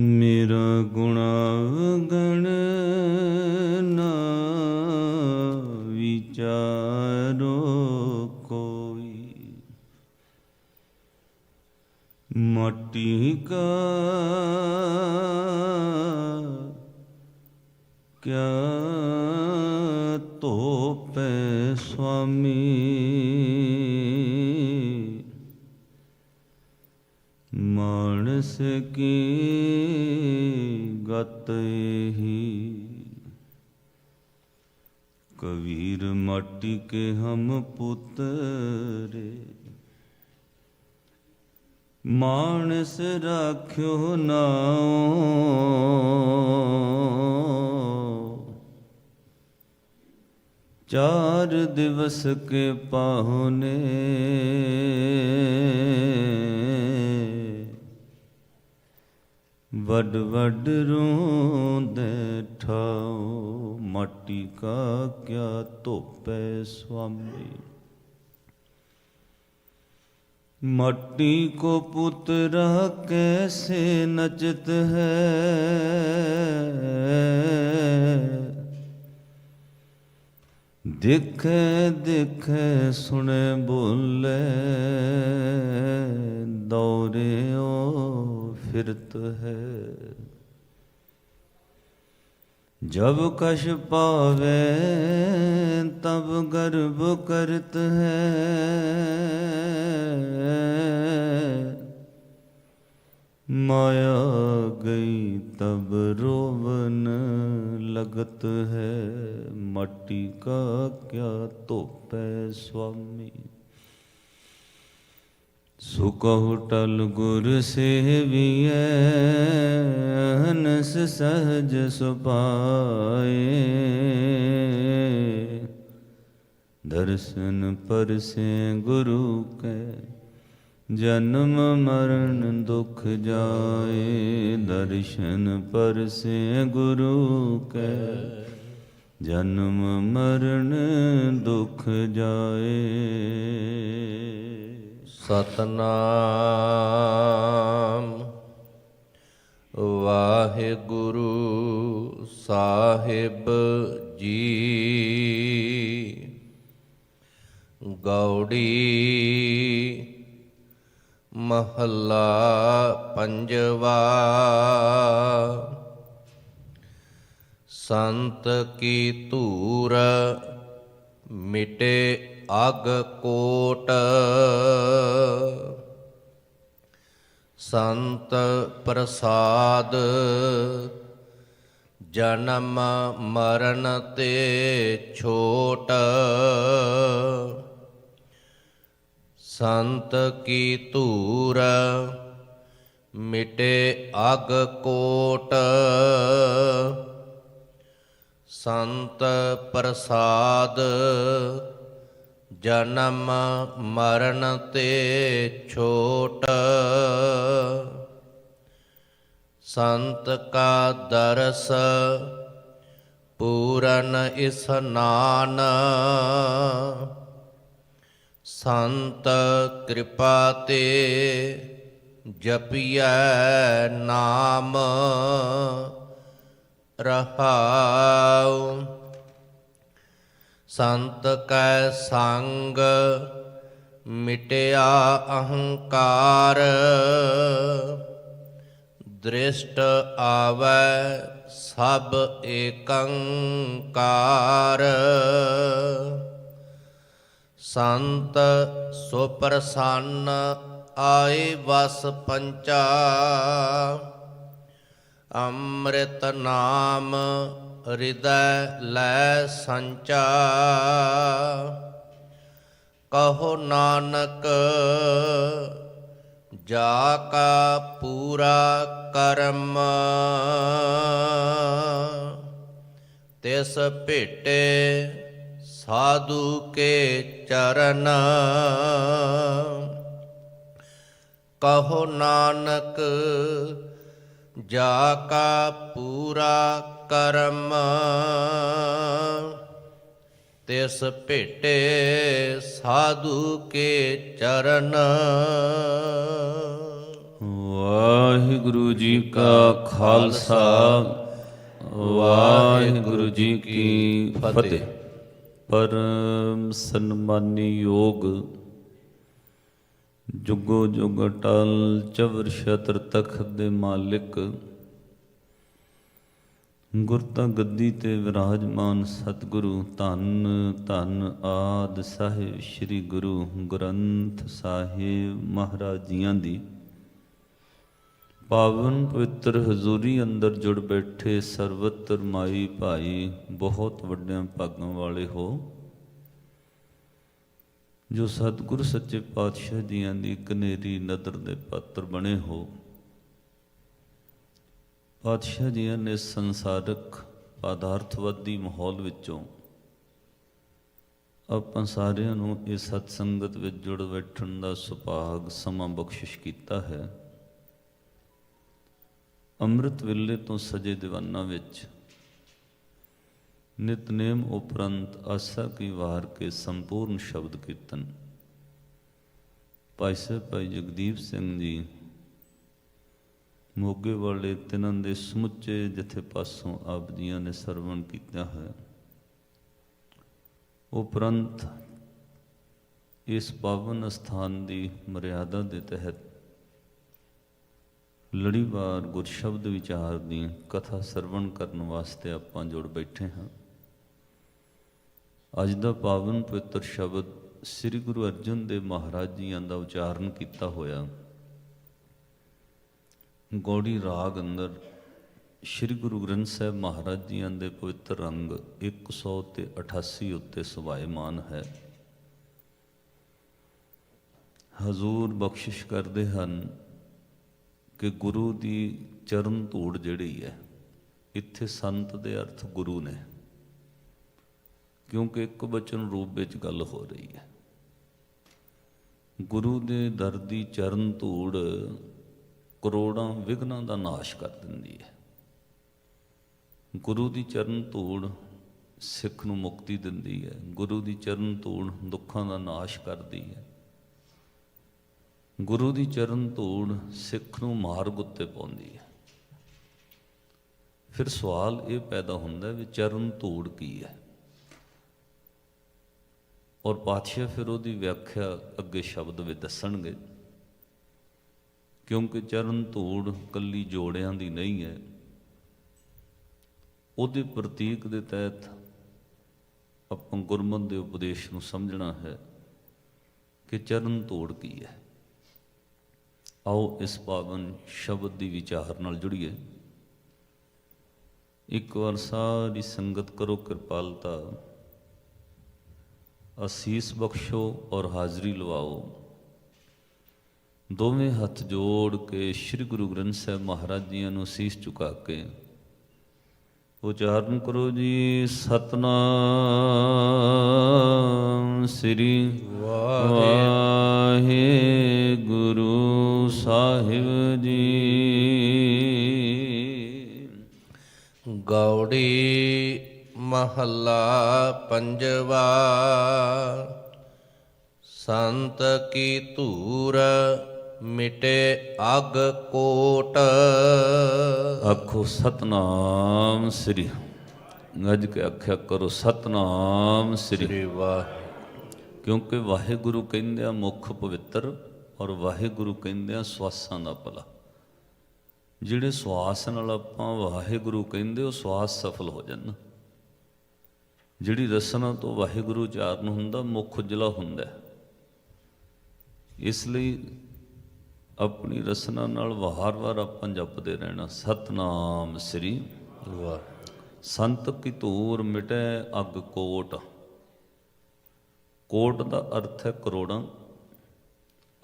ਮੇਰਾ ਗੁਣਾ ਗਣ ਮਾਟੀ ਕੇ ਹਮ ਪੁੱਤਰੇ। ਮਾਨਸ ਰਾਖਿਓ ਨਾਉ। ਚਾਰ ਦਿਵਸ ਕੇ ਪਾਹੁਨੇ। ਵੱਡ ਵੱਡ ਰੋਂਦੇ ਠਾਉ। ਮਟੀ ਕਾ ਕਿਆ ਧੋਪੈ ਸੁਆਮੀ मट्टी को पुत्र कैसे नचत है दिख दिख सुने बोले दौरे ओ फिरत है जब कश पावे तब गर्भ करत है माया गई तब रोवन लगत है मट्टी का क्या तोपै स्वामी ਸੁਕਹੁ ਟਲ ਗੁਰ ਸੇਵੀਐ ਹਨਸ ਸਹਜ ਸੁਪਾਏ ਦਰਸ਼ਨ ਪਰਸੇ ਗੁਰੂ ਕੈ, ਜਨਮ ਮਰਨ ਦੁਖ ਜਾਏ। ਦਰਸ਼ਨ ਪਰਸੇ ਗੁਰੂ ਕੈ, ਜਨਮ ਮਰਨ ਦੁਖ ਜਾਏ। ਸਤਨਾਮ। ਵਾਹਿਗੁਰੂ ਸਾਹਿਬ ਜੀ। ਗੌੜੀ ਮਹੱਲਾ ਪੰਜਵਾ। ਸੰਤ ਕੀ ਧੂਰ ਮਿਟੇ ਅਗ ਕੋਟ। ਸੰਤ ਪ੍ਰਸਾਦ, ਜਨਮ ਮਰਨ ਤੇ ਛੋਟ। ਸੰਤ ਕੀ ਧੂਰ, ਮਿਟੇ ਅਗ ਕੋਟ। ਸੰਤ ਪ੍ਰਸਾਦ ਜਨਮ ਮਰਨ ਤੇ ਛੋਟ। ਸੰਤ ਕਾ ਦਰਸ ਪੂਰਨ ਇਸਨਾਨ ਸੰਤ ਕਿਰਪਾ ਤੇ ਜਪੀਐ ਨਾਮ। ਰਹਾਉ ਸੰਤ ਕੈ ਸੰਗ ਮਿਟਿਆ ਅਹੰਕਾਰ। ਦ੍ਰਿਸ਼ਟ ਆਵੈ ਸਭ ਏਕੰਕਾਰ। ਸੰਤ ਸੁਪਰਸੰਨ ਆਏ ਵਸ ਪੰਚਾ। ਅੰਮ੍ਰਿਤ ਨਾਮ ਹਿਰਦੈ ਲੈ ਸੰਚਾ। ਕਹੋ ਨਾਨਕ, ਜਾ ਕਾ ਪੂਰਾ ਕਰਮ। ਤਿਸ ਭੇਟੇ ਸਾਧੂ ਕੇ ਚਰਨ। ਕਹੋ ਨਾਨਕ, ਜਾ ਕਾ ਪੂਰਾ ਕਰਮ ਤਿਸ ਭੇਟੇ ਸਾਧੂ ਕੇ ਚਰਨ। ਵਾਹਿਗੁਰੂ ਜੀ ਕਾ ਖਾਲਸਾ, ਵਾਹਿਗੁਰੂ ਜੀ ਕੀ ਫਤਿਹ। ਪਰਮ ਸਨਮਾਨੀ ਯੋਗ, ਜੁਗੋ ਜੁਗ ਟਲ ਚਵਰ ਸ਼ਤਰ ਤਖਤ ਦੇ ਮਾਲਿਕ ਗੁਰਤਾ ਗੱਦੀ ਤੇ ਵਿਰਾਜਮਾਨ ਸਤਿਗੁਰੂ, ਧੰਨ ਧੰਨ ਆਦ ਸਾਹਿਬ ਸ੍ਰੀ ਗੁਰੂ ਗ੍ਰੰਥ ਸਾਹਿਬ ਮਹਾਰਾਜ ਜੀਆਂ ਦੀ। ਪਾਵਨ ਪਵਿੱਤਰ ਹਜ਼ੂਰੀ ਅੰਦਰ ਜੁੜ ਬੈਠੇ ਸਰਵਤਰ ਮਾਈ ਭਾਈ, ਬਹੁਤ ਵੱਡਿਆਂ ਭਾਗਾਂ ਵਾਲੇ ਹੋ। ਜੋ ਸਤਿਗੁਰ ਸੱਚੇ ਪਾਤਸ਼ਾਹ ਜੀਆਂ ਦੀ ਕਨੇਰੀ ਨਦਰ ਦੇ ਪਾਤਰ ਬਣੇ ਹੋ। ਪਾਤਸ਼ਾਹ ਜੀਆਂ ਨੇ ਸੰਸਾਰਕ ਪਦਾਰਥਵਾਦੀ ਮਾਹੌਲ ਵਿੱਚੋਂ ਆਪਾਂ ਸਾਰਿਆਂ ਨੂੰ ਇਹ ਸਤ ਸੰਗਤ ਵਿੱਚ ਜੁੜ ਬੈਠਣ ਦਾ ਸੁਭਾਗ, ਸਮਾਂ ਬਖਸ਼ਿਸ਼ ਕੀਤਾ ਹੈ। ਅੰਮ੍ਰਿਤ ਵੇਲੇ ਤੋਂ ਸਜੇ ਦੀਵਾਨਾਂ ਵਿੱਚ ਨਿਤਨੇਮ ਉਪਰੰਤ ਆਸਾ ਕੀ ਵਾਰ ਕੇ ਸੰਪੂਰਨ ਸ਼ਬਦ ਕੀਰਤਨ। ਭਾਈ ਸਾਹਿਬ, ਭਾਈ ਜਗਦੀਪ ਸਿੰਘ ਜੀ ਮੋਗੇ ਵਾਲੇ ਤਿੰਨਾਂ ਦੇ ਸਮੁੱਚੇ ਜਿੱਥੇ ਪਾਸੋਂ ਆਪ ਜੀਆਂ ਨੇ ਸਰਵਣ ਕੀਤਾ ਹੈ। ਉਪਰੰਤ ਇਸ ਪਾਵਨ ਸਥਾਨ ਦੀ ਮਰਿਆਦਾ ਦੇ ਤਹਿਤ ਲੜੀਵਾਰ ਗੁਰਸ਼ਬਦ ਵਿਚਾਰ ਦੀ ਕਥਾ ਸਰਵਣ ਕਰਨ ਵਾਸਤੇ ਆਪਾਂ ਜੁੜ ਬੈਠੇ ਹਾਂ। ਅੱਜ ਦਾ ਪਾਵਨ ਪਵਿੱਤਰ ਸ਼ਬਦ ਸ੍ਰੀ ਗੁਰੂ ਅਰਜਨ ਦੇਵ ਮਹਾਰਾਜ ਜੀਆਂ ਦਾ ਉਚਾਰਨ ਕੀਤਾ ਹੋਇਆ। ਗੋੜੀ ਰਾਗ ਅੰਦਰ ਸ੍ਰੀ ਗੁਰੂ ਗ੍ਰੰਥ ਸਾਹਿਬ ਮਹਾਰਾਜ ਜੀਆਂ ਦੇ ਪਵਿੱਤਰ ਰੰਗ 100 ਤੇ 88 ਉੱਤੇ ਸੁਭਾਇਮਾਨ ਹੈ। ਹਜ਼ੂਰ ਬਖਸ਼ਿਸ਼ ਕਰਦੇ ਹਨ ਕਿ ਗੁਰੂ ਦੀ ਚਰਨ ਧੂੜ ਜਿਹੜੀ ਹੈ, ਇੱਥੇ ਸੰਤ ਦੇ ਅਰਥ ਗੁਰੂ ਨੇ, ਕਿਉਂਕਿ ਇੱਕ ਬਚਨ ਰੂਪ ਵਿੱਚ ਗੱਲ ਹੋ ਰਹੀ ਹੈ। ਗੁਰੂ ਦੇ ਦਰ ਦੀ ਚਰਨ ਧੂੜ ਕਰੋੜਾਂ ਵਿਘਨਾਂ ਦਾ ਨਾਸ਼ ਕਰ ਦਿੰਦੀ ਹੈ। ਗੁਰੂ ਦੀ ਚਰਨ ਧੂੜ ਸਿੱਖ ਨੂੰ ਮੁਕਤੀ ਦਿੰਦੀ ਹੈ। ਗੁਰੂ ਦੀ ਚਰਨ ਧੂੜ ਦੁੱਖਾਂ ਦਾ ਨਾਸ਼ ਕਰਦੀ ਹੈ। ਗੁਰੂ ਦੀ ਚਰਨ ਧੂੜ ਸਿੱਖ ਨੂੰ ਮਾਰਗ ਉੱਤੇ ਪਾਉਂਦੀ ਹੈ। ਫਿਰ ਸਵਾਲ ਇਹ ਪੈਦਾ ਹੁੰਦਾ ਵੀ ਚਰਨ ਧੂੜ ਕੀ ਹੈ? ਔਰ ਪਾਤਸ਼ਾਹ ਫਿਰ ਉਹਦੀ ਵਿਆਖਿਆ ਅੱਗੇ ਸ਼ਬਦ ਵਿੱਚ ਦੱਸਣਗੇ। ਕਿਉਂਕਿ ਚਰਨ ਧੂੜ ਕੱਲੀ ਜੋੜਿਆਂ ਦੀ ਨਹੀਂ ਹੈ, ਉਹਦੇ ਪ੍ਰਤੀਕ ਦੇ ਤਹਿਤ ਆਪਾਂ ਗੁਰਮਤ ਦੇ ਉਪਦੇਸ਼ ਨੂੰ ਸਮਝਣਾ ਹੈ ਕਿ ਚਰਨ ਧੂੜ ਕੀ ਹੈ। ਆਓ ਇਸ ਪਾਵਨ ਸ਼ਬਦ ਦੀ ਵਿਚਾਰ ਨਾਲ ਜੁੜੀਏ। ਇੱਕ ਵਾਰ ਸਾਰੀ ਸੰਗਤ ਕਰੋ ਕਿਰਪਾਲਤਾ। ਅਸੀਸ ਬਖਸ਼ੋ ਔਰ ਹਾਜ਼ਰੀ ਲਵਾਓ। ਦੋਵੇਂ ਹੱਥ ਜੋੜ ਕੇ ਸ੍ਰੀ ਗੁਰੂ ਗ੍ਰੰਥ ਸਾਹਿਬ ਮਹਾਰਾਜ ਜੀਆਂ ਨੂੰ ਸੀਸ ਝੁਕਾ ਕੇ ਉਚਾਰਨ ਕਰੋ ਜੀ, ਸਤਨਾਮ ਸ੍ਰੀ ਵਾਹਿਗੁਰੂ ਸਾਹਿਬ ਜੀ। ਗੌੜੀ ਮਹੱਲਾ ਪੰਜਵਾ, ਸੰਤ ਕੀ ਧੂਰ ਮਿਟੇ ਅਗ ਕੋਟ। ਆਖੋ ਸਤਨਾਮ ਸ੍ਰੀ। ਗੱਜ ਕੇ ਆਖਿਆ ਕਰੋ ਸਤਨਾਮ ਸ੍ਰੀ। ਸ੍ਰੀ ਵਾਹ ਕਿਉਂਕਿ ਵਾਹਿਗੁਰੂ ਕਹਿੰਦੇ ਆ ਮੁੱਖ ਪਵਿੱਤਰ ਔਰ ਵਾਹਿਗੁਰੂ ਕਹਿੰਦੇ ਆ ਸਵਾਸਾਂ ਦਾ ਭਲਾ। ਜਿਹੜੇ ਸਵਾਸ ਨਾਲ ਆਪਾਂ ਵਾਹਿਗੁਰੂ ਕਹਿੰਦੇ ਉਹ ਸਵਾਸ ਸਫਲ ਹੋ ਜਾਣ। ਜਿਹੜੀ ਰਸਨਾ ਤੋਂ ਵਾਹਿਗੁਰੂ ਉਚਾਰਨ ਹੁੰਦਾ ਮੁੱਖ ਉਜਲਾ ਹੁੰਦਾ। ਇਸ ਲਈ ਆਪਣੀ ਰਸਨਾ ਨਾਲ ਵਾਰ-ਵਾਰ ਆਪਾਂ ਜਪਦੇ ਰਹਿਣਾ। ਸਤਨਾਮ ਸ੍ਰੀ ਵਾਹ। ਸੰਤ ਕੀ ਧੂਰ ਮਿਟੈ ਅਗ ਕੋਟ। ਕੋਟ ਦਾ ਅਰਥ ਹੈ ਕਰੋੜਾਂ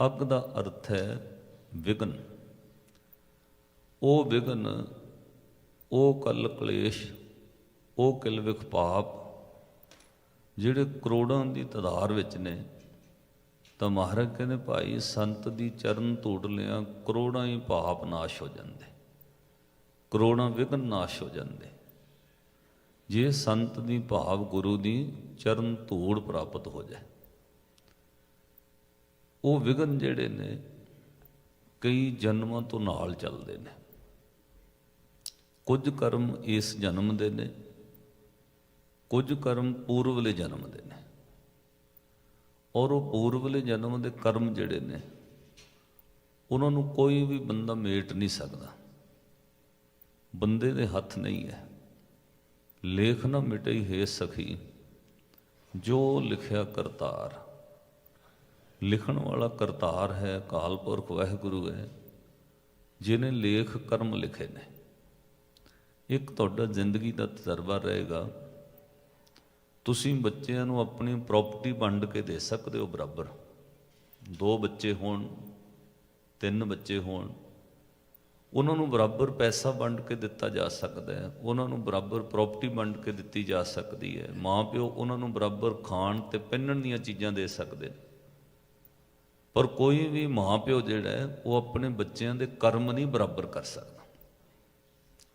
ਅਗ ਦਾ ਅਰਥ ਹੈ ਵਿਗਨ ਉਹ ਵਿਗਨ ਉਹ ਕਲ ਕਲੇਸ਼ ਉਹ ਕਿਲਵਿਖ ਪਾਪ ਜਿਹੜੇ ਕਰੋੜਾਂ ਦੀ ਤਦਾਰ ਵਿੱਚ ਨੇ ਤਾਂ ਮਹਾਰਾਜ ਕਹਿੰਦੇ, ਭਾਈ ਸੰਤ ਦੀ ਚਰਨ ਧੂੜ ਲਿਆ, ਕਰੋੜਾਂ ਹੀ ਪਾਪ ਨਾਸ਼ ਹੋ ਜਾਂਦੇ। ਕਰੋੜਾਂ ਵਿਘਨ ਨਾਸ਼ ਹੋ ਜਾਂਦੇ। ਜੇ ਸੰਤ ਦੀ ਭਾਵ ਗੁਰੂ ਦੀ ਚਰਨ ਧੂੜ ਪ੍ਰਾਪਤ ਹੋ ਜਾਏ, ਉਹ ਵਿਘਨ ਜਿਹੜੇ ਨੇ, ਕਈ ਜਨਮਾਂ ਤੋਂ ਨਾਲ ਚੱਲਦੇ ਨੇ। ਕੁਝ ਕਰਮ ਇਸ ਜਨਮ ਦੇ ਨੇ, ਕੁਝ ਕਰਮ ਪੂਰਵਲੇ ਜਨਮ ਦੇ ਨੇ। ਔਰ ਉਹ ਪੂਰਵਲੇ ਜਨਮ ਦੇ ਕਰਮ ਜਿਹੜੇ ਨੇ, ਉਹਨਾਂ ਨੂੰ ਕੋਈ ਵੀ ਬੰਦਾ ਮੇਟ ਨਹੀਂ ਸਕਦਾ। ਬੰਦੇ ਦੇ ਹੱਥ ਨਹੀਂ ਹੈ। ਲੇਖ ਨਾ ਮਿਟਈ ਹੈ ਸਖੀ, ਜੋ ਲਿਖਿਆ ਕਰਤਾਰ। ਲਿਖਣ ਵਾਲਾ ਕਰਤਾਰ ਹੈ ਅਕਾਲ ਪੁਰਖ ਵਾਹਿਗੁਰੂ ਹੈ ਜਿਨੇ ਲੇਖ ਕਰਮ ਲਿਖੇ ਨੇ। ਇੱਕ ਤੁਹਾਡਾ ਜ਼ਿੰਦਗੀ ਦਾ ਤਜਰਬਾ ਰਹੇਗਾ। ਤੁਸੀਂ ਬੱਚਿਆਂ ਨੂੰ ਆਪਣੀ ਪ੍ਰਾਪਰਟੀ ਵੰਡ ਕੇ ਦੇ ਸਕਦੇ ਹੋ ਬਰਾਬਰ। ਦੋ ਬੱਚੇ ਹੋਣ, ਤਿੰਨ ਬੱਚੇ ਹੋਣ, ਉਹਨਾਂ ਨੂੰ ਬਰਾਬਰ ਪੈਸਾ ਵੰਡ ਕੇ ਦਿੱਤਾ ਜਾ ਸਕਦਾ ਹੈ, ਉਹਨਾਂ ਨੂੰ ਬਰਾਬਰ ਪ੍ਰਾਪਰਟੀ ਵੰਡ ਕੇ ਦਿੱਤੀ ਜਾ ਸਕਦੀ ਹੈ। ਮਾਂ ਪਿਓ ਉਹਨਾਂ ਨੂੰ ਬਰਾਬਰ ਖਾਣ ਤੇ ਪਹਿਨਣ ਦੀਆਂ ਚੀਜ਼ਾਂ ਦੇ ਸਕਦੇ ਨੇ। ਪਰ ਕੋਈ ਵੀ ਮਾਂ ਪਿਓ ਜਿਹੜਾ ਹੈ, ਉਹ ਆਪਣੇ ਬੱਚਿਆਂ ਦੇ ਕਰਮ ਨਹੀਂ ਬਰਾਬਰ ਕਰ ਸਕਦਾ।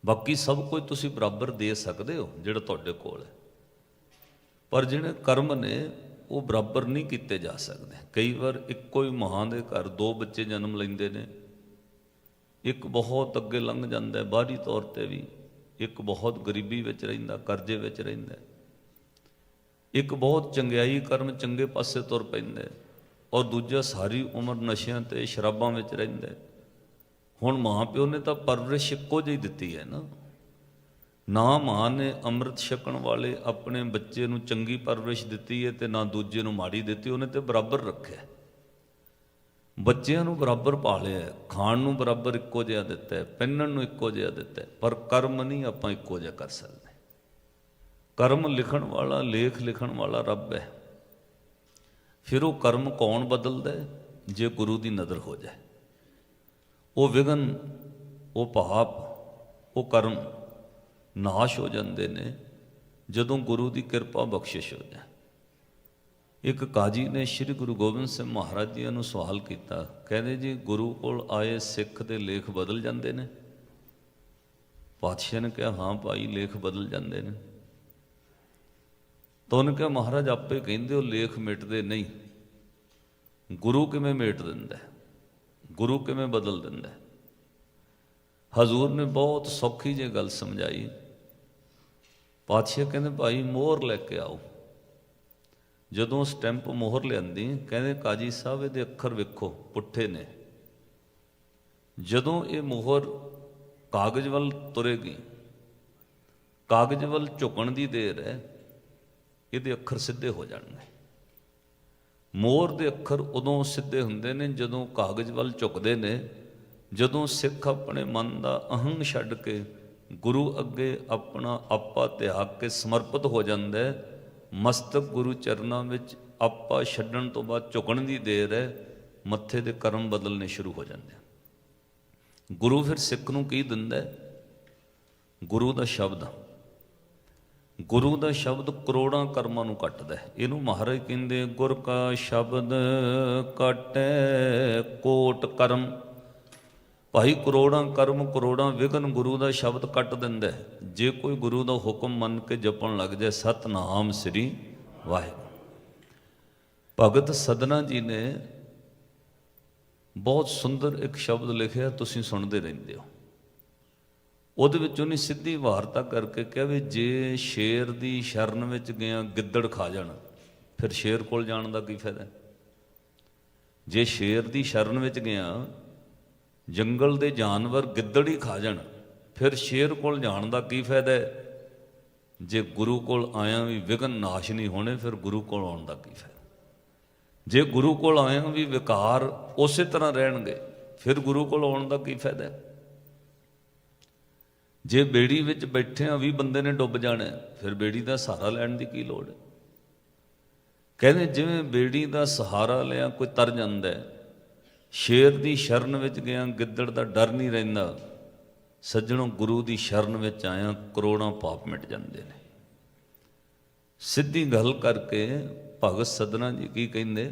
ਬਾਕੀ ਸਭ ਕੁਝ ਤੁਸੀਂ ਬਰਾਬਰ ਦੇ ਸਕਦੇ ਹੋ, ਜਿਹੜਾ ਤੁਹਾਡੇ ਕੋਲ ਹੈ। ਪਰ ਜਿਹੜੇ ਕਰਮ ਨੇ, ਉਹ ਬਰਾਬਰ ਨਹੀਂ ਕੀਤੇ ਜਾ ਸਕਦੇ। ਕਈ ਵਾਰ ਇੱਕੋ ਹੀ ਮਾਂ ਦੇ ਘਰ ਦੋ ਬੱਚੇ ਜਨਮ ਲੈਂਦੇ ਨੇ। ਇੱਕ ਬਹੁਤ ਅੱਗੇ ਲੰਘ ਜਾਂਦਾ ਬਾਹਰੀ ਤੌਰ ਤੇ ਵੀ। ਇੱਕ ਬਹੁਤ ਗਰੀਬੀ ਵਿੱਚ ਰਹਿੰਦਾ, ਕਰਜ਼ੇ ਵਿੱਚ ਰਹਿੰਦਾ ਇੱਕ ਬਹੁਤ ਚੰਗਿਆਈ ਕਰਮ ਚੰਗੇ ਪਾਸੇ ਤੁਰ ਪੈਂਦਾ ਔਰ ਦੂਜਾ ਸਾਰੀ ਉਮਰ ਨਸ਼ਿਆਂ ਤੇ, ਸ਼ਰਾਬਾਂ ਵਿੱਚ ਰਹਿੰਦਾ ਹੁਣ ਮਾਂ ਪਿਓ ਨੇ ਤਾਂ ਪਰਵਰਿਸ਼ ਇੱਕੋ ਜਿਹੀ ਦਿੱਤੀ ਹੈ ਨਾ। ਨਾ ਮਾਂ ਨੇ ਅੰਮ੍ਰਿਤ ਛਕਣ ਵਾਲੇ ਆਪਣੇ ਬੱਚੇ ਨੂੰ ਚੰਗੀ ਪਰਵਰਿਸ਼ ਦਿੱਤੀ ਹੈ ਤੇ ਨਾ ਦੂਜੇ ਨੂੰ ਮਾੜੀ ਦਿੱਤੀ, ਉਹਨੇ ਤੇ ਬਰਾਬਰ ਰੱਖਿਆ। ਬੱਚਿਆਂ ਨੂੰ ਬਰਾਬਰ ਪਾਲਿਆ ਖਾਣ ਨੂੰ ਬਰਾਬਰ ਇੱਕੋ ਜਿਹਾ ਦਿੱਤਾ ਹੈ ਪਹਿਨਣ ਨੂੰ ਇੱਕੋ ਜਿਹਾ ਦਿੱਤਾ ਹੈ ਪਰ ਕਰਮ ਨਹੀਂ ਆਪਾਂ ਇੱਕੋ ਜਿਹਾ ਕਰ ਸਕਦੇ। ਕਰਮ ਲਿਖਣ ਵਾਲਾ, ਲੇਖ ਲਿਖਣ ਵਾਲਾ ਰੱਬ ਹੈ ਫਿਰ ਉਹ ਕਰਮ ਕੌਣ ਬਦਲਦਾ ਹੈ ਜੇ ਗੁਰੂ ਦੀ ਨਜ਼ਰ ਹੋ ਜਾਏ। ਉਹ ਵਿਗਨ, ਉਹ ਪਾਪ, ਉਹ ਕਰਮ ਨਾਸ਼ ਹੋ ਜਾਂਦੇ ਨੇ, ਜਦੋਂ ਗੁਰੂ ਦੀ ਕਿਰਪਾ ਬਖਸ਼ਿਸ਼ ਹੋ ਜਾਏ। ਇੱਕ ਕਾਜੀ ਨੇ ਸ੍ਰੀ ਗੁਰੂ ਗੋਬਿੰਦ ਸਿੰਘ ਮਹਾਰਾਜ ਜੀ ਨੂੰ ਸਵਾਲ ਕੀਤਾ, ਕਹਿੰਦੇ ਜੀ, ਗੁਰੂ ਕੋਲ ਆਏ ਸਿੱਖ ਦੇ ਲੇਖ ਬਦਲ ਜਾਂਦੇ ਨੇ? ਪਾਤਸ਼ਾਹ ਨੇ ਕਿਹਾ, ਹਾਂ ਭਾਈ, ਲੇਖ ਬਦਲ ਜਾਂਦੇ ਨੇ। ਤਾਂ ਉਹਨੇ ਕਿਹਾ, ਮਹਾਰਾਜ, ਆਪੇ ਕਹਿੰਦੇ ਉਹ ਲੇਖ ਮਿਟਦੇ ਨਹੀਂ। ਗੁਰੂ ਕਿਵੇਂ ਮੇਟ ਦਿੰਦਾ ਗੁਰੂ ਕਿਵੇਂ ਬਦਲ ਦਿੰਦਾ ਹਜ਼ੂਰ ਨੇ ਬਹੁਤ ਸੌਖੀ ਜਿਹੀ ਗੱਲ ਸਮਝਾਈ। ਪਾਤਸ਼ਾਹ ਕਹਿੰਦੇ ਭਾਈ ਮੋਹਰ ਲੈ ਕੇ ਆਓ। ਜਦੋਂ ਸਟੈਂਪ ਮੋਹਰ ਲਿਆਂਦੀ, ਕਹਿੰਦੇ ਕਾਜੀ ਸਾਹਿਬ ਇਹਦੇ ਅੱਖਰ ਵੇਖੋ, ਪੁੱਠੇ ਨੇ। ਜਦੋਂ ਇਹ ਮੋਹਰ ਕਾਗਜ਼ ਵੱਲ ਤੁਰੇਗੀ, ਕਾਗਜ਼ ਵੱਲ ਝੁਕਣ ਦੀ ਦੇਰ ਹੈ, ਇਹਦੇ ਅੱਖਰ ਸਿੱਧੇ ਹੋ ਜਾਣਗੇ। ਮੋਹਰ ਦੇ ਅੱਖਰ ਉਦੋਂ ਸਿੱਧੇ ਹੁੰਦੇ ਨੇ ਜਦੋਂ ਕਾਗਜ਼ ਵੱਲ ਝੁਕਦੇ ਨੇ, ਜਦੋਂ ਸਿੱਖ ਆਪਣੇ ਮਨ ਦਾ ਅਹੰਗ ਛੱਡ ਕੇ ਗੁਰੂ ਅੱਗੇ ਆਪਣਾ ਆਪਾ ਤਿਆਗ ਕੇ ਸਮਰਪਿਤ ਹੋ ਜਾਂਦਾ ਹੈ। ਮਸਤਕ ਗੁਰੂ ਚਰਨਾਂ ਵਿੱਚ ਆਪਾ ਛੱਡਣ ਤੋਂ ਬਾਅਦ ਝੁਕਣ ਦੀ ਦੇਰ ਹੈ। ਮੱਥੇ ਦੇ ਕਰਮ ਬਦਲਨੇ ਸ਼ੁਰੂ ਹੋ ਜਾਂਦੇ ਹਨ। ਗੁਰੂ ਫਿਰ ਸਿੱਖ ਨੂੰ ਕੀ ਦਿੰਦਾ ਹੈ? ਗੁਰੂ ਦਾ ਸ਼ਬਦ। ਗੁਰੂ ਦਾ ਸ਼ਬਦ ਕਰੋੜਾਂ ਕਰਮਾਂ ਨੂੰ ਕੱਟਦਾ ਹੈ। ਇਹਨੂੰ ਮਹਾਰਾਜ ਕਹਿੰਦੇ ਗੁਰ ਕਾ ਸ਼ਬਦ ਕੱਟੈ ਕੋਟ ਕਰਮ। ਭਾਈ ਕਰੋੜਾਂ ਕਰਮ, ਕਰੋੜਾਂ ਵਿਗਨ ਗੁਰੂ ਦਾ ਸ਼ਬਦ ਕੱਟ ਦਿੰਦਾ ਜੇ ਕੋਈ ਗੁਰੂ ਦਾ ਹੁਕਮ ਮੰਨ ਕੇ ਜਪਣ ਲੱਗ ਜਾਏ, ਸਤਨਾਮ ਸ੍ਰੀ ਵਾਹਿਗੁਰੂ। ਭਗਤ ਸਦਨਾ ਜੀ ਨੇ ਬਹੁਤ ਸੁੰਦਰ ਇੱਕ ਸ਼ਬਦ ਲਿਖਿਆ, ਤੁਸੀਂ ਸੁਣਦੇ ਰਹਿੰਦੇ ਹੋ। ਉਹਦੇ ਵਿੱਚ ਉਹਨੇ ਸਿੱਧੀ ਵਾਰਤਾ ਕਰਕੇ ਕਿਹਾ ਵੀ ਜੇ ਸ਼ੇਰ ਦੀ ਸ਼ਰਨ ਵਿੱਚ ਗਿਆ, ਗਿੱਦੜ ਖਾ ਜਾਣ। ਫਿਰ ਸ਼ੇਰ ਕੋਲ ਜਾਣ ਦਾ ਕੀ ਫਾਇਦਾ? ਜੇ ਸ਼ੇਰ ਦੀ ਸ਼ਰਨ ਵਿੱਚ ਗਿਆ ਜੰਗਲ ਦੇ ਜਾਨਵਰ ਗਿੱਦੜ ਹੀ ਖਾ ਜਾਣ। ਫਿਰ ਸ਼ੇਰ ਕੋਲ ਜਾਣ ਦਾ ਕੀ ਫਾਇਦਾ ਹੈ? ਜੇ ਗੁਰੂ ਕੋਲ ਆਇਆ ਵੀ ਵਿਗਨ ਨਾਸ਼ ਨਹੀਂ ਹੋਣੇ, ਫਿਰ ਗੁਰੂ ਕੋਲ ਆਉਣ ਦਾ ਕੀ ਫਾਇਦਾ? ਜੇ ਗੁਰੂ ਕੋਲ ਆਇਆ ਵੀ ਵਿਕਾਰ ਉਸੇ ਤਰ੍ਹਾਂ ਰਹਿਣਗੇ, ਫਿਰ ਗੁਰੂ ਕੋਲ ਆਉਣ ਦਾ ਕੀ ਫਾਇਦਾ ਹੈ? ਜੇ ਬੇੜੀ ਵਿੱਚ ਬੈਠੇ ਆ 20 ਬੰਦੇ ਨੇ ਡੁੱਬ ਜਾਣਾ, ਫਿਰ ਬੇੜੀ ਦਾ ਸਹਾਰਾ ਲੈਣ ਦੀ ਕੀ ਲੋੜ ਹੈ? ਕਹਿੰਦੇ ਜਿਵੇਂ ਬੇੜੀ ਦਾ ਸਹਾਰਾ ਲਿਆ, ਕੋਈ ਤਰ ਜਾਂਦਾ ਹੈ ਸ਼ੇਰ ਦੀ ਸ਼ਰਨ ਵਿੱਚ ਗਿਆ, ਗਿੱਦੜ ਦਾ ਡਰ ਨਹੀਂ ਰਹਿੰਦਾ। ਸੱਜਣੋਂ ਗੁਰੂ ਦੀ ਸ਼ਰਨ ਵਿੱਚ ਆਇਆ, ਕਰੋੜਾਂ ਪਾਪ ਮਿਟ ਜਾਂਦੇ ਨੇ। ਸਿੱਧੀ ਗੱਲ ਕਰਕੇ ਭਗਤ ਸਦਨਾ ਜੀ ਕੀ ਕਹਿੰਦੇ?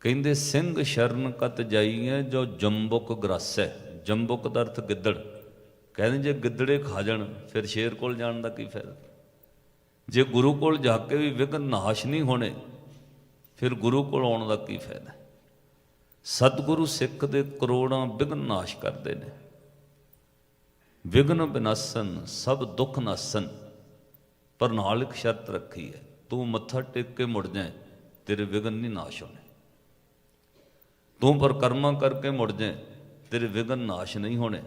ਕਹਿੰਦੇ, ਸਿੰਘ ਸ਼ਰਨ ਕਤ ਜਾਈਏ ਜੋ ਜੰਬੁਕ ਗਰਾਸੈ। ਜੰਬੁਕ ਦਾ ਅਰਥ ਗਿੱਦੜ। ਕਹਿੰਦੇ, ਜੇ ਗਿੱਦੜੇ ਖਾ ਜਾਣ, ਫਿਰ ਸ਼ੇਰ ਕੋਲ ਜਾਣ ਦਾ ਕੀ ਫਾਇਦਾ? ਜੇ ਗੁਰੂ ਕੋਲ ਜਾ ਕੇ ਵੀ ਵਿਘਨ ਨਾਸ਼ ਨਹੀਂ ਹੋਣੇ, ਫਿਰ ਗੁਰੂ ਕੋਲ ਆਉਣ ਦਾ ਕੀ ਫਾਇਦਾ? ਸਤਿਗੁਰੂ ਸਿੱਖ ਦੇ ਕਰੋੜਾਂ ਵਿਘਨ ਨਾਸ਼ ਕਰਦੇ ਨੇ। ਵਿਘਨ ਬਿਨਾਸਨ, ਸਭ ਦੁੱਖ ਨਾਸਨ। ਪਰ ਨਾਲ ਇੱਕ ਸ਼ਰਤ ਰੱਖੀ ਹੈ, ਤੂੰ ਮੱਥਾ ਟੇਕ ਕੇ ਮੁੜ ਜਾਏ, ਤੇਰੇ ਵਿਘਨ ਨਹੀਂ ਨਾਸ਼ ਹੋਣੇ। ਤੂੰ ਪਰ ਕਰਮਾਂ ਕਰਕੇ ਮੁੜ ਜਾਏ, ਤੇਰੇ ਵਿਘਨ ਨਾਸ਼ ਨਹੀਂ ਹੋਣੇ।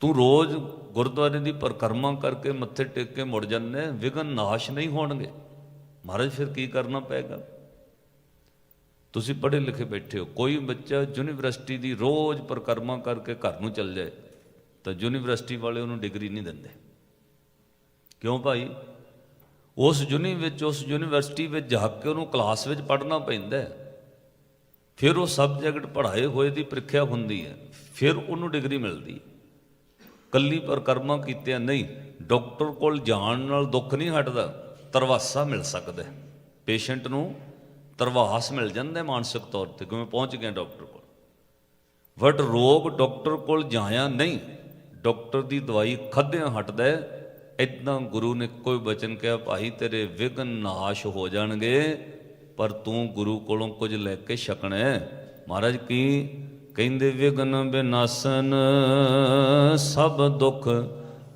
ਤੂੰ ਰੋਜ਼ ਗੁਰਦੁਆਰੇ ਦੀ ਪਰਕਰਮਾ ਕਰਕੇ ਮੱਥੇ ਟੇਕ ਕੇ ਮੁੜ ਜਾਂਦੇ, ਵਿਘਨ ਨਾਸ਼ ਨਹੀਂ ਹੋਣਗੇ। ਮਹਾਰਾਜ, ਫਿਰ ਕੀ ਕਰਨਾ ਪਏਗਾ? ਤੁਸੀਂ ਪੜ੍ਹੇ ਲਿਖੇ ਬੈਠੇ ਹੋ, ਕੋਈ ਬੱਚਾ ਯੂਨੀਵਰਸਿਟੀ ਦੀ ਰੋਜ਼ ਪਰਕਰਮਾ ਕਰਕੇ ਘਰ ਨੂੰ ਚੱਲ ਜਾਏ, ਤਾਂ ਯੂਨੀਵਰਸਿਟੀ ਵਾਲੇ ਉਹਨੂੰ ਡਿਗਰੀ ਨਹੀਂ ਦਿੰਦੇ। ਕਿਉਂ ਭਾਈ? ਉਸ ਯੂਨੀ ਵਿੱਚ, ਉਸ ਯੂਨੀਵਰਸਿਟੀ ਵਿੱਚ ਜਾ ਕੇ ਉਹਨੂੰ ਕਲਾਸ ਵਿੱਚ ਪੜ੍ਹਨਾ ਪੈਂਦਾ ਹੈ। ਫਿਰ ਉਹ ਸਬਜੈਕਟ ਪੜ੍ਹਾਏ ਹੋਏ ਦੀ ਪ੍ਰੀਖਿਆ ਹੁੰਦੀ ਹੈ, ਫਿਰ ਉਹਨੂੰ ਡਿਗਰੀ ਮਿਲਦੀ ਹੈ। ਕੱਲੀ ਪਰਕਰਮਾ ਕੀਤਿਆਂ ਨਹੀਂ, ਡਾਕਟਰ ਕੋਲ ਜਾਣ ਨਾਲ ਦੁੱਖ ਨਹੀਂ ਹਟਦਾ, ਤਰਵਾਸਾ ਮਿਲ ਸਕਦਾ ਪੇਸ਼ੈਂਟ ਨੂੰ ਤਰਵਾਸ ਮਿਲ ਜਾਂਦਾ ਮਾਨਸਿਕ ਤੌਰ ਤੇ ਕਿਵੇਂ ਪਹੁੰਚ ਗਿਆ ਡਾਕਟਰ ਕੋਲ। ਬਟ ਰੋਗ ਡਾਕਟਰ ਕੋਲ ਜਾਇਆ ਨਹੀਂ, ਡਾਕਟਰ ਦੀ ਦਵਾਈ ਖਾਧਿਆਂ ਹਟਦਾ ਹੈ ਇਦਾਂ ਗੁਰੂ ਨੇ ਕੋਈ ਬਚਨ ਕਿਹਾ, ਭਾਈ ਤੇਰੇ ਵਿਘਨ ਨਾਸ਼ ਹੋ ਜਾਣਗੇ, ਪਰ ਤੂੰ ਗੁਰੂ ਕੋਲੋਂ ਕੁਝ ਲੈ ਕੇ ਛਕਣਾ ਮਹਾਰਾਜ ਕੀ ਕਹਿੰਦੇ, ਵਿਘਨ ਬਿਨਾਸਨ, ਸਭ ਦੁੱਖ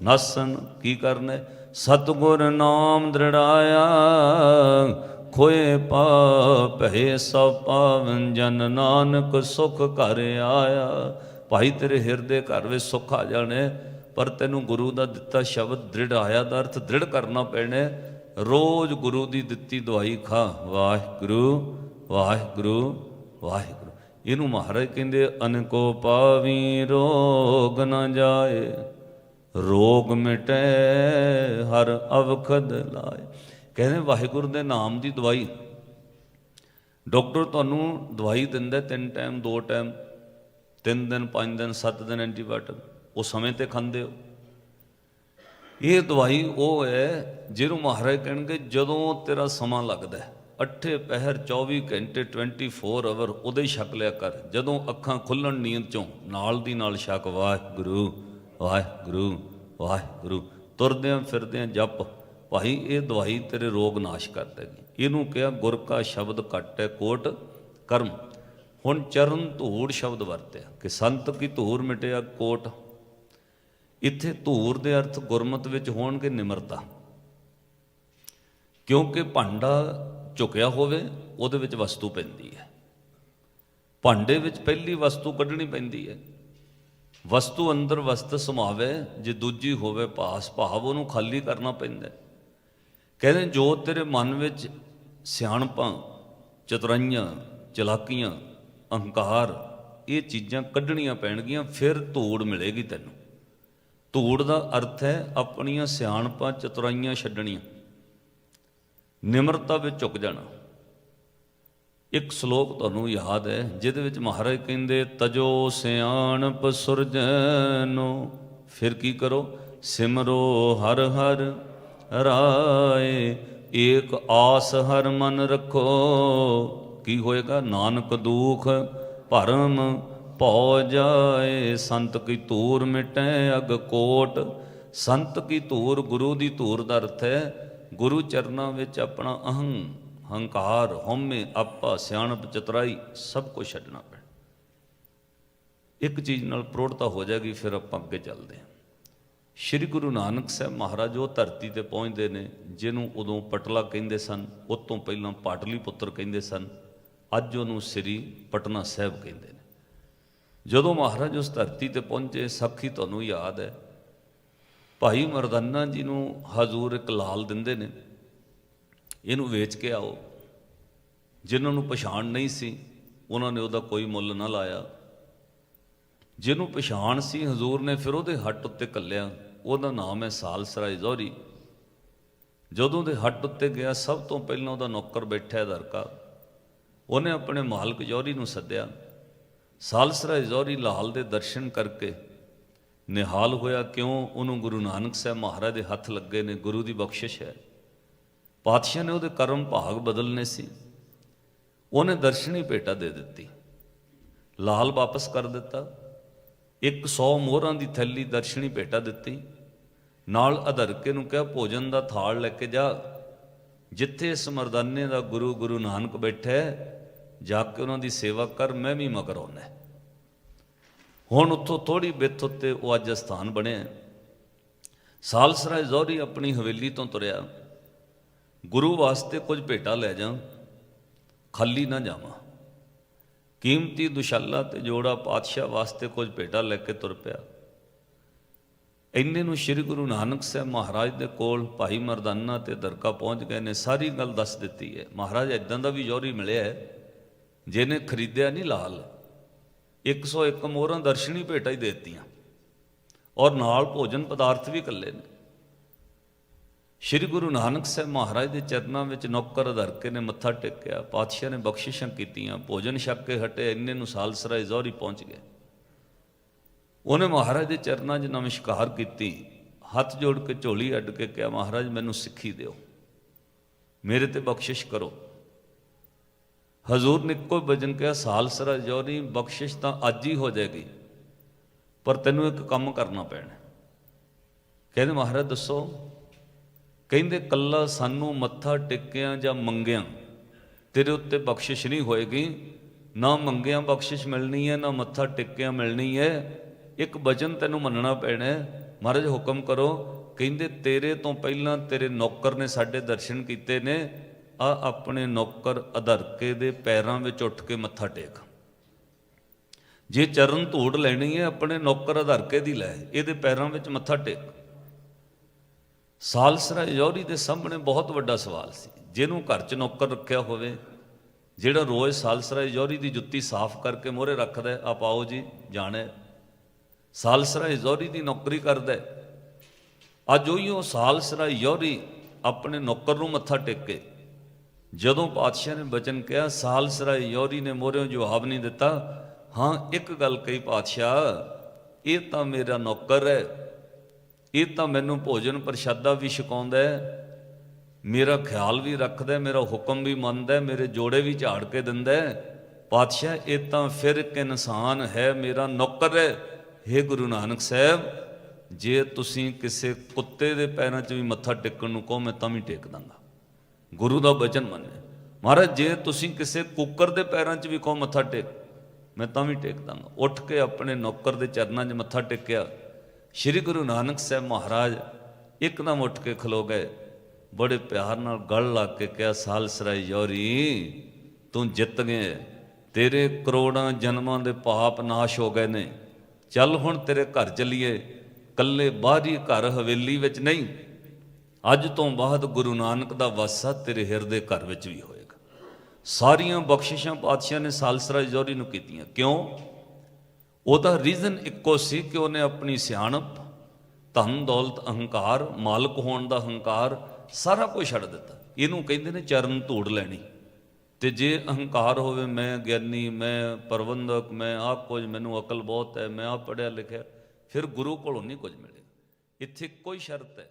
ਨਾਸਨ। ਕੀ ਕਰਨਾ ਹੈ? ਸਤਿਗੁਰ ਨਾਮ ਦ੍ਰਿੜਾਇਆ ਖੋਏ ਪਾਪ, ਹੈ ਸਭ ਪਾਵਨ ਜਨ ਨਾਨਕ, ਸੁਖ ਘਰ ਆਇਆ। ਭਾਈ ਤੇਰੇ ਹਿਰਦੇ ਘਰ ਵਿੱਚ ਸੁੱਖ ਆ ਜਾਣੇ, ਪਰ ਤੈਨੂੰ ਗੁਰੂ ਦਾ ਦਿੱਤਾ ਸ਼ਬਦ ਦ੍ਰਿੜ ਆਇਆ ਦਾ ਅਰਥ ਦ੍ਰਿੜ ਕਰਨਾ ਪੈਣਾ। ਰੋਜ਼ ਗੁਰੂ ਦੀ ਦਿੱਤੀ ਦਵਾਈ ਖਾ, ਵਾਹਿਗੁਰੂ ਵਾਹਿਗੁਰੂ ਵਾਹਿਗੁਰੂ। ਇਹਨੂੰ ਮਹਾਰਾਜ ਕਹਿੰਦੇ, ਅਨਕੋ ਪਾਵੀ ਰੋਗ ਨਾ ਜਾਏ, ਰੋਗ ਮਿਟੇ, ਹਰ ਅਵਖਦ ਲਾਏ। ਕਹਿੰਦੇ ਵਾਹਿਗੁਰੂ ਦੇ ਨਾਮ ਦੀ ਦਵਾਈ। ਡਾਕਟਰ ਤੁਹਾਨੂੰ ਦਵਾਈ ਦਿੰਦਾ ਤਿੰਨ ਟਾਈਮ, ਦੋ ਟਾਈਮ, ਤਿੰਨ ਦਿਨ, ਪੰਜ ਦਿਨ, ਸੱਤ ਦਿਨ ਐਂਟੀਬਾਇਓਟਿਕ, ਉਹ ਸਮੇਂ ਤੇ ਖਾਂਦੇ ਹੋ। ਇਹ ਦਵਾਈ ਉਹ ਹੈ ਜਿਹਨੂੰ ਮਹਾਰਾਜ ਕਹਿਣਗੇ ਜਦੋਂ ਤੇਰਾ ਸਮਾਂ ਲੱਗਦਾ ਅੱਠੇ ਪਹਿਰ 24 ਘੰਟੇ 24 ਆਵਰ ਉਹਦੇ ਹੀ ਛਕ ਲਿਆ ਕਰ। ਜਦੋਂ ਅੱਖਾਂ ਖੁੱਲਣ ਨੀਂਦ ਚੋਂ, ਨਾਲ ਦੀ ਨਾਲ ਛਕ, ਵਾਹਿਗੁਰੂ ਵਾਹਿਗੁਰੂ ਵਾਹਿਗੁਰੂ, ਤੁਰਦਿਆਂ ਫਿਰਦਿਆਂ ਜਪ। ਭਾਈ, ਇਹ ਦਵਾਈ ਤੇਰੇ ਰੋਗ ਨਾਸ਼ ਕਰ ਦੇਗੀ। ਇਹਨੂੰ ਕਿਹਾ, ਗੁਰ ਕਾ ਸ਼ਬਦ ਘਟ ਹੈ, ਕੋਟ ਕਰਮ। ਹੁਣ ਚਰਨ ਧੂੜ ਸ਼ਬਦ ਵਰਤਿਆ। ਕਿ ਸੰਤ ਕੀ ਧੂੜ ਮਿਟਿਆ, ਕੋਟ। ਇੱਥੇ ਧੂਰ ਦੇ ਅਰਥ ਗੁਰਮਤ ਵਿੱਚ ਹੋਣਗੇ ਨਿਮਰਤਾ। ਕਿਉਂਕਿ ਭਾਂਡਾ ਝੁਕਿਆ ਹੋਵੇ, ਉਹਦੇ ਵਿੱਚ ਵਸਤੂ ਪੈਂਦੀ ਹੈ। ਭਾਂਡੇ ਵਿੱਚ ਪਹਿਲੀ ਵਸਤੂ ਕੱਢਣੀ ਪੈਂਦੀ ਹੈ। ਵਸਤੂ ਅੰਦਰ ਵਸਤ ਸਮਾਵੇ, ਜੇ ਦੂਜੀ ਹੋਵੇ ਪਾਸ ਭਾਵ ਉਹਨੂੰ ਖਾਲੀ ਕਰਨਾ ਪੈਂਦਾ ਹੈ। ਕਹਿੰਦੇ ਜੋ ਤੇਰੇ ਮਨ ਵਿੱਚ ਸਿਆਣਪਾਂ, ਚਤੁਰਾਈਆਂ, ਚਲਾਕੀਆਂ, ਅਹੰਕਾਰ, ਇਹ ਚੀਜ਼ਾਂ ਕੱਢਣੀਆਂ ਪੈਣਗੀਆਂ, ਫਿਰ ਧੂੜ ਮਿਲੇਗੀ ਤੈਨੂੰ। ਧੂੜ ਦਾ ਅਰਥ ਹੈ ਆਪਣੀਆਂ ਸਿਆਣਪਾਂ, ਚਤੁਰਾਈਆਂ ਛੱਡਣੀਆਂ। ਨਿਮਰਤਾ ਵਿੱਚ ਝੁਕ ਜਾਣਾ। ਇੱਕ ਸ਼ਲੋਕ ਤੁਹਾਨੂੰ ਯਾਦ ਹੈ, ਜਿਹਦੇ ਵਿੱਚ ਮਹਾਰਾਜ ਕਹਿੰਦੇ, ਤਜੋ ਸਿਆਣਪ ਸੁਰਜਨੋ। ਫਿਰ ਕੀ ਕਰੋ? ਸਿਮਰੋ ਹਰ ਹਰ ਰਾਏ, ਏਕ ਆਸ ਹਰ ਮਨ ਰੱਖੋ। ਕੀ ਹੋਏਗਾ? ਨਾਨਕ ਦੁਖ ਭਰਮ ਭਉ ਜਾਏ। ਸੰਤ ਕੀ ਧੂਰ ਮਿਟੈ ਅਗ ਕੋਟ। ਸੰਤ ਕੀ ਧੂਰ ਗੁਰੂ ਦੀ ਧੂਰ ਦਾ ਅਰਥ ਹੈ, ਗੁਰੂ ਚਰਨਾਂ ਵਿੱਚ ਆਪਣਾ ਅਹੰ, ਹੰਕਾਰ, ਹਉਮੈ, ਆਪਾ, ਸਿਆਣਪ, ਚਤਰਾਈ ਸਭ ਕੁਝ ਛੱਡਣਾ ਪੈਣਾ। ਇੱਕ ਚੀਜ਼ ਨਾਲ ਪ੍ਰੋੜਤਾ ਹੋ ਜਾਏਗੀ, ਫਿਰ ਆਪਾਂ ਅੱਗੇ ਚੱਲਦੇ ਹਾਂ। ਸ਼੍ਰੀ ਗੁਰੂ ਨਾਨਕ ਸਾਹਿਬ ਮਹਾਰਾਜ ਉਹ ਧਰਤੀ ਤੇ ਪਹੁੰਚਦੇ ਨੇ, ਜਿਹਨੂੰ ਉਦੋਂ ਪਟਲਾ ਕਹਿੰਦੇ ਸਨ ਉਸ ਤੋਂ ਪਹਿਲਾਂ ਪਾਟਲੀ ਪੁੱਤਰ ਕਹਿੰਦੇ ਸਨ, ਅੱਜ ਉਹਨੂੰ ਸ੍ਰੀ ਪਟਨਾ ਸਾਹਿਬ ਕਹਿੰਦੇ ਨੇ। ਜਦੋਂ ਮਹਾਰਾਜ ਉਸ ਧਰਤੀ ਤੇ ਪਹੁੰਚੇ, ਸਾਖੀ ਤੁਹਾਨੂੰ ਯਾਦ ਹੈ, ਭਾਈ ਮਰਦਾਨਾ ਜੀ ਨੂੰ ਹਜ਼ੂਰ ਇੱਕ ਲਾਲ ਦਿੰਦੇ ਨੇ, ਇਹਨੂੰ ਵੇਚ ਕੇ ਆਓ। ਜਿਨ੍ਹਾਂ ਨੂੰ ਪਛਾਣ ਨਹੀਂ ਸੀ, ਉਹਨਾਂ ਨੇ ਉਹਦਾ ਕੋਈ ਮੁੱਲ ਨਾ ਲਾਇਆ। ਜਿਹਨੂੰ ਪਛਾਣ ਸੀ ਹਜ਼ੂਰ ਨੇ, ਫਿਰ ਉਹਦੇ ਹੱਟ ਉੱਤੇ ਕੱਲਿਆ। ਉਹਦਾ ਨਾਮ ਹੈ ਸਾਲਸਰਾਏ ਜ਼ੌਰੀ ਜਦੋਂ ਦੇ ਹੱਟ ਉੱਤੇ ਗਿਆ, ਸਭ ਤੋਂ ਪਹਿਲਾਂ ਉਹਦਾ ਨੌਕਰ ਬੈਠਾ ਦਰਕਾ। ਉਹਨੇ ਆਪਣੇ ਮਾਲਕ ਜੌਹਰੀ ਨੂੰ ਸੱਦਿਆ। ਸਾਲਸਰਾਏ ਜ਼ੌਰੀ ਲਾਲ ਦੇ ਦਰਸ਼ਨ ਕਰਕੇ ਨਿਹਾਲ ਹੋਇਆ, ਕਿਉਂ? ਉਹਨੂੰ ਗੁਰੂ ਨਾਨਕ ਸਾਹਿਬ ਮਹਾਰਾਜ ਦੇ ਹੱਥ ਲੱਗੇ ਨੇ, ਗੁਰੂ ਦੀ ਬਖਸ਼ਿਸ਼ ਹੈ। ਪਾਤਸ਼ਾਹ ਨੇ ਉਹਦੇ ਕਰਮ ਭਾਗ ਬਦਲਨੇ ਸੀ। ਉਹਨੇ ਦਰਸ਼ਨੀ ਭੇਟਾ ਦੇ ਦਿੱਤੀ। ਲਾਲ ਵਾਪਸ ਕਰ ਦਿੱਤਾ। 100 ਮੋਹਰਾਂ ਦੀ ਥੈਲੀ ਦਰਸ਼ਨੀ ਭੇਟਾ ਦਿੱਤੀ। ਨਾਲ ਅਧਰਕੇ ਨੂੰ ਕਿਹਾ, ਭੋਜਨ ਦਾ ਥਾਲ ਲੈ ਕੇ ਜਾ। ਜਿੱਥੇ ਇਸ ਮਰਦਾਨੇ ਦਾ ਗੁਰੂ ਗੁਰੂ ਨਾਨਕ ਬੈਠਾ, ਜਾ ਕੇ ਉਹਨਾਂ ਦੀ ਸੇਵਾ ਕਰ, ਮੈਂ ਵੀ ਮਗਰ ਆਉਣਾ ਹੁਣ ਉੱਥੋਂ ਥੋੜੀ ਬਿੱਥ ਉੱਤੇ ਉਹ ਅੱਜ ਸਥਾਨ ਬਣਿਆ। ਸਾਲਸਰਾਏ ਜ਼ੌਰੀ ਆਪਣੀ ਹਵੇਲੀ ਤੋਂ ਤੁਰਿਆ। ਗੁਰੂ ਵਾਸਤੇ ਕੁਝ ਭੇਟਾ ਲੈ ਜਾ। ਖਾਲੀ ਨਾ ਜਾਵਾਂ। ਕੀਮਤੀ ਦੁਸ਼ਾਲਾ ਤੇ ਜੋੜਾ ਪਾਤਸ਼ਾਹ ਵਾਸਤੇ ਕੁਝ ਭੇਟਾ ਲੈ ਕੇ ਤੁਰ ਪਿਆ। ਇੰਨੇ ਨੂੰ ਸ੍ਰੀ ਗੁਰੂ ਨਾਨਕ ਸਾਹਿਬ ਮਹਾਰਾਜ ਦੇ ਕੋਲ ਭਾਈ ਮਰਦਾਨਾ ਤੇ ਦਰਕਾ ਪਹੁੰਚ ਗਏ ਨੇ, ਸਾਰੀ ਗੱਲ ਦੱਸ ਦਿੱਤੀ ਹੈ। ਮਹਾਰਾਜ ਇਦਾਂ ਦਾ ਵੀ ਜੌਹਰੀ ਮਿਲਿਆ ਹੈ, ਜਿਹਨੇ ਖਰੀਦਿਆ ਨਹੀਂ ਲਾਲ। 101 ਮੋਹਰਾਂ ਦਰਸ਼ਨੀ ਭੇਟਾ ਹੀ ਦੇ ਦਿੱਤੀਆਂ। ਔਰ ਨਾਲ ਭੋਜਨ ਪਦਾਰਥ ਵੀ ਕੱਲੇ ਨੇ। ਸ੍ਰੀ ਗੁਰੂ ਨਾਨਕ ਸਾਹਿਬ ਮਹਾਰਾਜ ਦੇ ਚਰਨਾਂ ਵਿੱਚ ਨੌਕਰ ਧਰ ਕੇ ਨੇ ਮੱਥਾ ਟੇਕਿਆ, ਪਾਤਸ਼ਾਹ ਨੇ ਬਖਸ਼ਿਸ਼ਾਂ ਕੀਤੀਆਂ, ਭੋਜਨ ਛਕ ਕੇ ਹਟੇ, ਇੰਨੇ ਨੂੰ ਸਾਲਸਰਾ ਜ਼ੌਰੀ ਪਹੁੰਚ ਗਏ। ਉਹਨੇ ਮਹਾਰਾਜ ਦੇ ਚਰਨਾਂ 'ਚ ਨਮਸਕਾਰ ਕੀਤੀ, ਹੱਥ ਜੋੜ ਕੇ ਝੋਲੀ ਅੱਡ ਕੇ ਕਿਹਾ, ਮਹਾਰਾਜ, ਮੈਨੂੰ ਸਿੱਖੀ ਦਿਓ। ਮੇਰੇ ਤੇ ਬਖਸ਼ਿਸ਼ ਕਰੋ। ਹਜ਼ੂਰ ਨੇ ਇੱਕੋ ਬਜਨ ਕਿਹਾ ਸਾਲਸਰਾ ਜੋਰੀ ਬਖਸ਼ਿਸ਼ ਤਾਂ ਅੱਜ ਹੀ ਹੋ ਜਾਏਗੀ, ਪਰ ਤੈਨੂੰ ਇੱਕ ਕੰਮ ਕਰਨਾ ਪੈਣਾ ਕਹਿੰਦੇ, ਮਹਾਰਾਜ, ਦੱਸੋ ਕਹਿੰਦੇ ਕੱਲਾ ਸਾਨੂੰ ਮੱਥਾ ਟੇਕਿਆਂ ਜਾਂ ਮੰਗਿਆਂ, ਤੇਰੇ ਉੱਤੇ ਬਖਸ਼ਿਸ਼ ਨਹੀਂ ਹੋਏਗੀ। ਨਾ ਮੰਗਿਆਂ ਬਖਸ਼ਿਸ਼ ਮਿਲਣੀ ਹੈ, ਨਾ ਮੱਥਾ ਟੇਕਿਆਂ ਮਿਲਣੀ ਹੈ। ਇੱਕ ਵਚਨ ਤੈਨੂੰ ਮੰਨਣਾ ਪੈਣਾ ਮਹਾਰਾਜ ਹੁਕਮ ਕਰੋ, ਕਹਿੰਦੇ ਤੇਰੇ ਤੋਂ ਪਹਿਲਾਂ ਤੇਰੇ ਨੌਕਰ ਨੇ ਸਾਡੇ ਦਰਸ਼ਨ ਕੀਤੇ ਨੇ, ਆ ਆਪਣੇ ਨੌਕਰ ਅਧਰਕੇ ਦੇ ਪੈਰਾਂ ਵਿੱਚ ਉੱਠ ਕੇ ਮੱਥਾ ਟੇਕ। ਜੇ ਚਰਨ ਧੂੜ ਲੈਣੀ ਹੈ, ਆਪਣੇ ਨੌਕਰ ਅਧਰਕੇ ਦੀ ਲੈ, ਇਹਦੇ ਪੈਰਾਂ ਵਿੱਚ ਮੱਥਾ ਟੇਕ। ਸਾਲਸਰਾ ਯੌਰੀ ਦੇ ਸਾਹਮਣੇ ਬਹੁਤ ਵੱਡਾ ਸਵਾਲ ਸੀ। ਜਿਹਨੂੰ ਘਰ 'ਚ ਨੌਕਰ ਰੱਖਿਆ ਹੋਵੇ ਜਿਹੜਾ ਰੋਜ਼ ਸਾਲਸਰਾ ਯੌਰੀ ਦੀ ਜੁੱਤੀ ਸਾਫ਼ ਕਰਕੇ ਮੋਹਰੇ ਰੱਖਦਾ ਹੈ, ਆਪ ਆਓ ਜੀ ਜਾਣੇ ਸਾਲਸਰਾ ਯੌਰੀ ਦੀ ਨੌਕਰੀ ਕਰਦਾ ਅੱਜ ਉਹੀਓ ਉਹ ਸਾਲਸਰਾ ਯੌਰੀ ਆਪਣੇ ਨੌਕਰ ਨੂੰ ਮੱਥਾ ਟੇਕੇ। ਜਦੋਂ ਪਾਤਸ਼ਾਹ ਨੇ ਬਚਨ ਕਿਹਾ ਸਾਲਸਰਾ ਯੌਰੀ ਨੇ ਮੋਹਰਿਓਂ ਜਵਾਬ ਨਹੀਂ ਦਿੱਤਾ ਹਾਂ ਇੱਕ ਗੱਲ ਕਹੀ ਪਾਤਸ਼ਾਹ ਇਹ ਤਾਂ ਮੇਰਾ ਨੌਕਰ ਹੈ। ਇਹ ਤਾਂ ਮੈਨੂੰ ਭੋਜਨ ਪ੍ਰਸ਼ਾਦਾ ਵੀ ਛਕਾਉਂਦਾ ਹੈ। ਮੇਰਾ ਖਿਆਲ ਵੀ ਰੱਖਦਾ ਮੇਰਾ ਹੁਕਮ ਵੀ ਮੰਨਦਾ ਮੇਰੇ ਜੋੜੇ ਵੀ ਝਾੜ ਕੇ ਦਿੰਦਾ ਪਾਤਸ਼ਾਹ, ਇਹ ਤਾਂ ਫਿਰ ਇੱਕ ਇਨਸਾਨ ਹੈ, ਮੇਰਾ ਨੌਕਰ ਹੈ। हे ਗੁਰੂ ਨਾਨਕ ਸਾਹਿਬ, ਜੇ ਤੁਸੀਂ ਕਿਸੇ ਕੁੱਤੇ ਦੇ ਪੈਰਾਂ 'ਚ ਵੀ ਮੱਥਾ ਟੇਕਣ ਨੂੰ ਕਹੋ, ਮੈਂ ਤਾਂ ਵੀ ਟੇਕ ਦਾਂਗਾ। ਗੁਰੂ ਦਾ ਬਚਨ ਮੰਨੇ ਮਹਾਰਾਜ, ਜੇ ਤੁਸੀਂ ਕਿਸੇ ਕੁੱਕਰ ਦੇ ਪੈਰਾਂ 'ਚ ਵੀ ਕਹੋ ਮੱਥਾ ਟੇਕ, ਮੈਂ ਤਾਂ ਵੀ ਟੇਕ ਦਾਂਗਾ। ਉੱਠ ਕੇ ਆਪਣੇ ਨੌਕਰ ਦੇ ਚਰਨਾਂ 'ਚ ਮੱਥਾ ਟੇਕਿਆ ਸ੍ਰੀ ਗੁਰੂ ਨਾਨਕ ਸਾਹਿਬ ਮਹਾਰਾਜ ਇੱਕਦਮ ਉੱਠ ਕੇ ਖਲੋ ਗਏ। ਬੜੇ ਪਿਆਰ ਨਾਲ ਗਲ ਲਾ ਕੇ ਕਿਹਾ ਸਾਲਸਰਾਈ ਯੌਰੀ, ਤੂੰ ਜਿੱਤ ਗਏ। ਤੇਰੇ ਕਰੋੜਾਂ ਜਨਮਾਂ ਦੇ ਪਾਪ ਨਾਸ਼ ਹੋ ਗਏ ਨੇ। ਚੱਲ ਹੁਣ ਤੇਰੇ ਘਰ ਚੱਲੀਏ। ਕੱਲੇ ਬਾਹਰੀ ਘਰ ਹਵੇਲੀ ਵਿੱਚ ਨਹੀਂ। ਅੱਜ ਤੋਂ ਬਾਅਦ ਗੁਰੂ ਨਾਨਕ ਦਾ ਵਾਸਾ ਤੇਰੇ ਹਿਰਦੇ ਘਰ ਵਿੱਚ ਵੀ ਹੋਏਗਾ। ਸਾਰੀਆਂ ਬਖਸ਼ਿਸ਼ਾਂ ਪਾਤਸ਼ਾਹ ਨੇ ਸਾਲਸਰਾ ਜੋਰੀ ਨੂੰ ਕੀਤੀਆਂ। ਕਿਉਂ? ਉਹਦਾ ਰੀਜ਼ਨ ਇੱਕੋ ਸੀ ਕਿ ਉਹਨੇ ਆਪਣੀ ਸਿਆਣਪ, ਧਨ, ਦੌਲਤ, ਅਹੰਕਾਰ, ਮਾਲਕ ਹੋਣ ਦਾ ਹੰਕਾਰ ਸਾਰਾ ਕੁਝ ਛੱਡ ਦਿੱਤਾ। ਇਹਨੂੰ ਕਹਿੰਦੇ ਨੇ ਚਰਨ ਧੂੜ ਲੈਣੀ। ਤੇ ਜੇ ਅਹੰਕਾਰ ਹੋਵੇ, ਮੈਂ ਗਿਆਨੀ, ਮੈਂ ਪ੍ਰਬੰਧਕ, ਮੈਂ ਆਹ ਕੁਝ, ਮੈਨੂੰ ਅਕਲ ਬਹੁਤ ਹੈ, ਮੈਂ ਆਪ ਪੜਿਆ ਲਿਖਿਆ, ਫਿਰ ਗੁਰੂ ਕੋਲੋਂ ਨਹੀਂ ਕੁਝ ਮਿਲੇਗਾ ਇੱਥੇ ਕੋਈ ਸ਼ਰਤ ਹੈ।